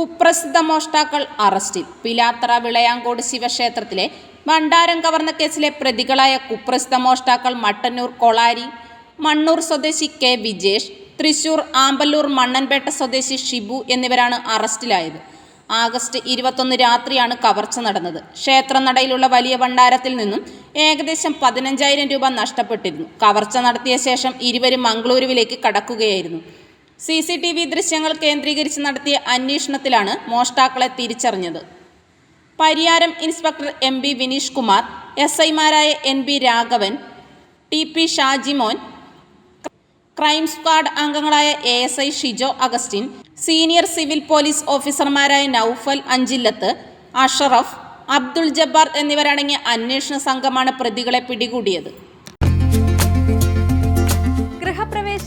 കുപ്രസിദ്ധ മോഷ്ടാക്കൾ അറസ്റ്റിൽ. പിലാത്തറ വിളയാങ്കോട് ശിവക്ഷേത്രത്തിലെ ഭണ്ഡാരം കവർന്ന കേസിലെ പ്രതികളായ കുപ്രസിദ്ധ മോഷ്ടാക്കൾ മട്ടന്നൂർ കൊളാരി മണ്ണൂർ സ്വദേശി കെ വിജേഷ് തൃശൂർ ആമ്പല്ലൂർ മണ്ണൻപേട്ട സ്വദേശി ഷിബു എന്നിവരാണ് അറസ്റ്റിലായത്. ആഗസ്റ്റ് ഇരുപത്തൊന്ന് രാത്രിയാണ് കവർച്ച നടന്നത്. ക്ഷേത്രനടയിലുള്ള വലിയ ഭണ്ഡാരത്തിൽ നിന്നും ഏകദേശം പതിനഞ്ചായിരം രൂപ നഷ്ടപ്പെട്ടിരുന്നു. കവർച്ച നടത്തിയ ശേഷം ഇരുവരും മംഗളൂരുവിലേക്ക് കടക്കുകയായിരുന്നു. സി സി ടി വി ദൃശ്യങ്ങൾ കേന്ദ്രീകരിച്ച് നടത്തിയ അന്വേഷണത്തിലാണ് മോഷ്ടാക്കളെ തിരിച്ചറിഞ്ഞത്. Pariyaram inspector M B Vineesh Kumar S ഐമാരായ N B Raghavan T P Shajimon crime squad അംഗങ്ങളായ A S I Shijo Augustine senior civil police ഓഫീസർമാരായ നൌഫൽ അഞ്ചില്ലത്ത് അഷറഫ് അബ്ദുൾ ജബ്ബാർ എന്നിവരടങ്ങിയ അന്വേഷണ സംഘമാണ് പ്രതികളെ പിടികൂടിയത്.